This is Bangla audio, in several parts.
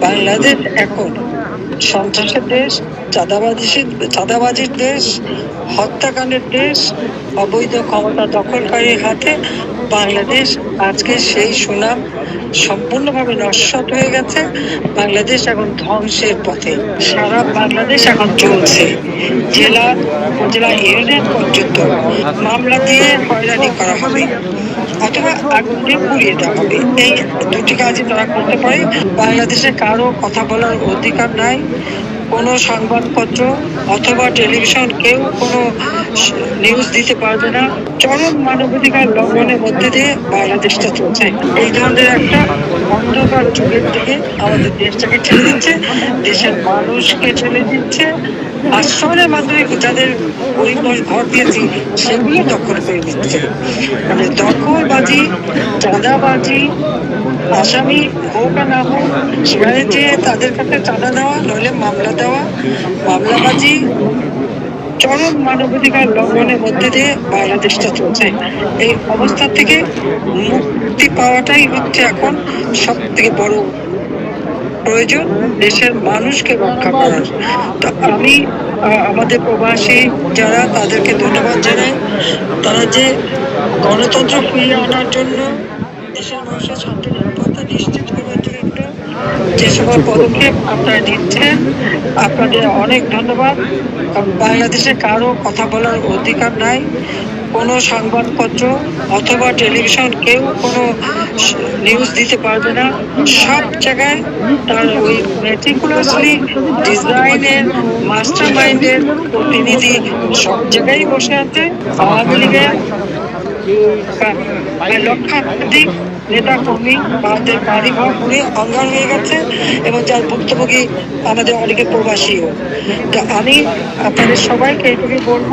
বাংলাদেশ এখন সন্ত্রাসের দেশ চাঁদাবাজি চাঁদাবাজির দেশ, হত্যাকাণ্ডের দেশ, অবৈধ ক্ষমতা দখলকারীর হাতে বাংলাদেশ আজকে সেই সুনাম সম্পূর্ণভাবে নস্বাত হয়ে গেছে। বাংলাদেশ এখন ধ্বংসের পথে। সারা বাংলাদেশ এখন চলছে। জেলা উপজেলা ইউনিয়ন পর্যন্ত মামলা দিয়ে হয়রানি করা হবে। অথবা আগুন পুড়িয়ে দেওয়া হবে। এই দুটি কাজই তারা করতে পারে। বাংলাদেশে কারও কথা বলার অধিকার নাই। কোনো সংবাদপত্র অথবা টেলিভিশন কেউ কোনো নিউজ দিতে পারবে না। চরম মানবাধিকার লঙ্ঘনের মধ্যে দিয়ে বাংলাদেশটা চলছে। এই ধরনের একটা অন্ধকার যুগের দিকে আমাদের দেশটাকে ঠেলে দিচ্ছে। দেশের মানুষকে ঠেলে দিচ্ছে। আশ্রমের মাধ্যমে যাদের পরিবার ঘর দিয়েছি, সেগুলো দখল করে নিচ্ছে। মানে দখলবাজি, চাঁদাবাজি, আসামি হোক আর না হোক, সেখানে যে তাদের কাছে চাঁদা দেওয়া, নইলে মামলা দেওয়া, মামলাবাজি চরম মানবাধিকার লঙ্ঘনের মধ্যে দিয়ে বাংলাদেশটা চলছে। এই অবস্থা থেকে মুক্তি পাওয়াটাই হচ্ছে এখন সব থেকে বড় প্রয়োজন দেশের মানুষকে রক্ষা করার। তো আমি আমাদের প্রবাসী যারা, তাদেরকে ধন্যবাদ জানাই। তারা যে গণতন্ত্র ফিরিয়ে আনার জন্য দেশের মানুষের শান্তি নিরাপত্তা নিশ্চিত করার জন্য যে সকল পদক্ষেপ আপনারা নিচ্ছেন, আপনাদের অনেক ধন্যবাদ। বাংলাদেশে কারও কথা বলার অধিকার নাই, কোনো সংবাদপত্র অথবা টেলিভিশন কেউ কোনো নিউজ দিতে পারবে না। সব জায়গায় তার ওই মেটিকুলাসলি ডিজাইনের মাস্টার মাইন্ডের প্রতিনিধি সব জায়গায় বসে আছে। আওয়ামী লীগের লক্ষাধিক নেতা কর্মী আমাদের বাড়ি ঘর পুড়ে অঙ্গার হয়ে গেছে এবং যার ভুক্তভোগী আমাদের অনেকে প্রবাসীও। তো আমি আপনাদের সবাইকে এইটুকুই বলব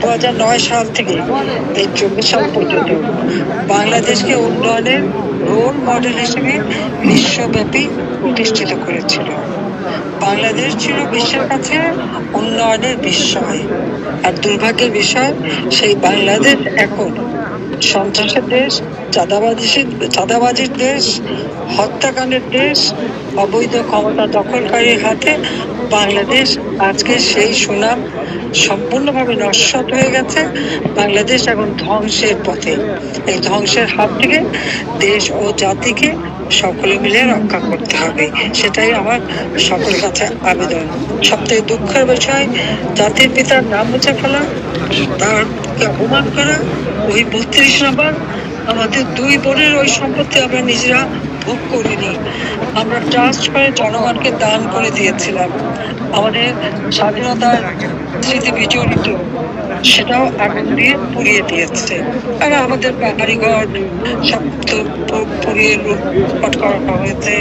দু হাজার নয় সাল থেকে এই চব্বিশ সাল পর্যন্ত বাংলাদেশকে উন্নয়নের রোল মডেল হিসেবে বিশ্বব্যাপী প্রতিষ্ঠিত করেছিল। বাংলাদেশ ছিল বিশ্বের কাছে উন্নয়নের বিস্ময়। আর দুর্ভাগ্যের বিষয়, সেই বাংলাদেশ এখন সন্ত্রাসের দেশ চাঁদাবাজি চাঁদাবাজির দেশ, হত্যাকাণ্ডের দেশ, অবৈধ ক্ষমতা দখলকারীর হাতে বাংলাদেশ আজকে সেই সুনাম সম্পূর্ণভাবে নস্বাত হয়ে গেছে। বাংলাদেশ এখন ধ্বংসের পথে। এই ধ্বংসের হাত থেকে দেশ ও জাতিকে সকলে মিলে রক্ষা করতে হবে। সেটাই আমার সকলের কাছে আবেদন। সব থেকে দুঃখের বিষয়, জাতির পিতার নাম মুছে ফেলা তারকে অপমান করা ওই বত্রিশ নাম্বার, আমাদের দুই বোনের ওই সম্পত্তি আমরা নিজেরা ভোগ করিনি। আমরা ট্রাস্ট করে জনগণকে দান করে দিয়েছিলাম। আমাদের স্বাধীনতার স্মৃতি বিজড়িত সেটাও আগুন দিয়ে পুড়িয়ে দিয়েছে। আর আমাদের বাড়িঘর সব তো পুড়িয়ে লুটপাট করা হয়েছে।